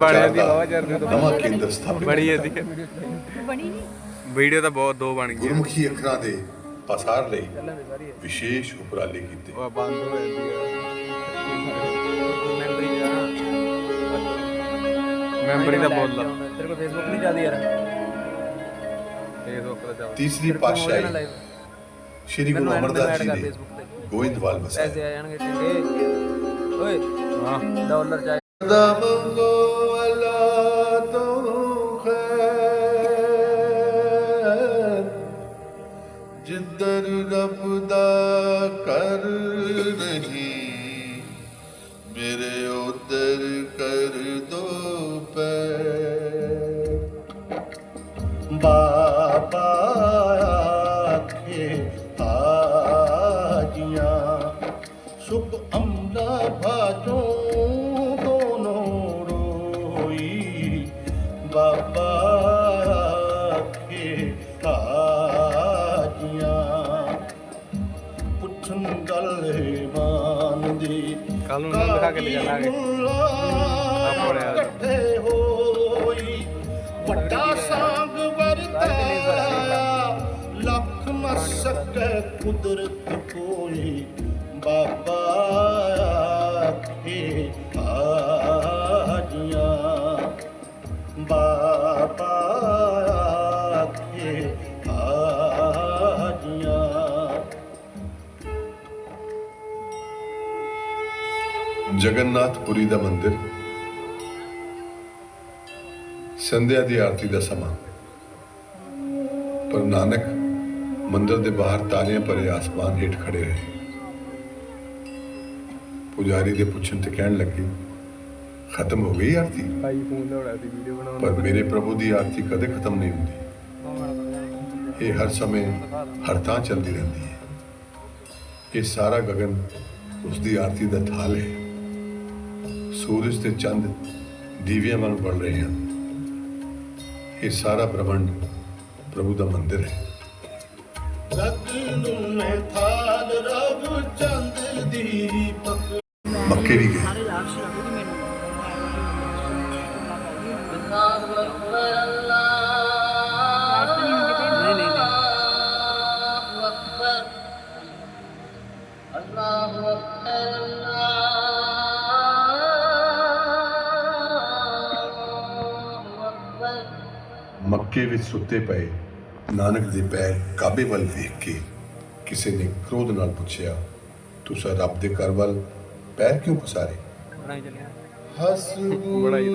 ਬਣੀ ਚਾਰ ਜਾਂਦੀ ਦਾ ਬਹੁਤ ਚਿਰ ਤੋਂ ਨਵਾਂ ਕੇਂਦਰ ਸਥਾਪਿਤ ਬਣੀ ਕੀਤਾ। ਜਾਂਦੀ ਬਣੀ ਨਹੀਂ। ਵੀਡੀਓ ਤਾਂ ਬਹੁਤ ਦੋ ਬਣ ਗਈਆਂ। ਗੁਰਮੁਖੀ ਅੱਖਰਾਂ ਦੇ ਪਸਾਰ ਲਈ ਵਿਸ਼ੇਸ਼ ਉਪਰਾਲੇ ਕੀਤੇ। ਉਹ ਬੰਦ ਹੋ ਜਾਂਦੀ ਆ। ਮੈਮਰੀ ਦਾ ਬੋਲ ਲਾ। ਤੇਰੇ ਕੋਲ ਫੇਸਬੁੱਕ ਨਹੀਂ ਚੱਲਦੀ ਯਾਰ। ਫੇਸਬੁੱਕ ਤੇ ਚੱਲ ਤੀਸਰੀ ਹੋ ਪਾਤਸ਼ਾਹੀ। ਸ਼੍ਰੀ ਗੁਰੂ ਅਮਰਦਾਸ ਜੀ ਤੇ। ਗੋਇੰਦਵਾਲ ਪੈਸੇ ਵਸਾਏ ਆ ਜਾਣਗੇ ਚੰਗੇ ਓਏ। ਹਾਂ। ਡਾਲਰ ਚਾਹੇ ਜਿੱਧਰ ਰੱਬ ਦਾ ਕਰ ਨਹੀਂ ਮੇਰੇ ਉਧਰ ਕਰ ਦੋ ਪੈ ਬਾਬਾ ਆਖੇ ਆਜੀਆਂ ਸੁਖ ਅਮਲਾ ਭਾਜੋ ਦੋਨੋਂ ਬਾਬਾ ਆਖੇ ਆਜੀਆਂ ਪੁੱਛਣ ਗੱਲ ਮਾਨ ਦੀ ਕੱਲ ਨੂੰ ਨਾ ਦਿਖਾ ਕੇ ਲੈ ਜਾਵਾਂਗੇ ਆਪਣੇ ਵਾਲੇ। ਇਕੱਠੇ ਹੋਈ ਵੱਡਾ ਸਾਂਗ ਵਰਤਾਇਆ। ਲੱਖ ਮਸਕ ਕੁਦਰਤ ਕੋਈ ਬਾਬਾ ਜਗਨਨਾਥਪੁਰੀ ਦਾ ਮੰਦਿਰ। ਸੰਧਿਆ ਦੀ ਆਰਤੀ ਦਾ ਸਮਾਂ। ਪਰ ਨਾਨਕ ਮੰਦਿਰ ਦੇ ਬਾਹਰ ਤਾਰਿਆਂ ਭਰੇ ਆਸਮਾਨ ਹੇਠ ਖੜੇ ਰਹੇ। ਪੁਜਾਰੀ ਦੇ ਪੁੱਛਣ ਤੇ ਕਹਿਣ ਲੱਗੇ ਖਤਮ ਹੋ ਗਈ ਆਰਤੀ? ਭਾਈ ਫੋਨ ਲੋੜਾ ਸੀ ਵੀਡੀਓ ਬਣਾਉਣ ਪਰ ਮੇਰੇ ਪ੍ਰਭੂ ਦੀ ਆਰਤੀ ਕਦੇ ਖਤਮ ਨਹੀਂ ਹੁੰਦੀ। ਇਹ ਹਰ ਸਮੇਂ ਹਰ ਥਾਂ ਚੱਲਦੀ ਰਹਿੰਦੀ ਹੈ। ਇਹ ਸਾਰਾ ਗਗਨ ਉਸ ਦੀ ਆਰਤੀ ਦਾ ਥਾਲ ਹੈ। ਸੂਰਜ ਤੇ ਚੰਦ ਦੀਵਿਆਂ ਵਾਂਗ ਬਲ ਰਹੇ ਹਨ। ਇਹ ਸਾਰਾ ਬ੍ਰਹਮੰਡ ਪ੍ਰਭੂ ਦਾ ਮੰਦਿਰ ਹੈ। ਮੱਕੇ ਵੀ ਗਏ। ਮੱਕੇ ਵਿੱਚ ਸੁੱਤੇ ਪਏ ਨਾਨਕ ਦੇ ਪੈਰ ਕਾਬੇ ਵੱਲ ਵੇਖ ਕੇ ਕਿਸੇ ਨੇ ਕ੍ਰੋਧ ਨਾਲ ਪੁੱਛਿਆ ਤੁਸੀਂ ਰੱਬ ਦੇ ਘਰ ਵੱਲ ਪੈਰ ਕਿਉਂ ਪਸਾਰੇ? ਬਣਾਈ ਚੱਲਿਆ ਹਸਬੂਨਾ ਬੜਾ ਹੀ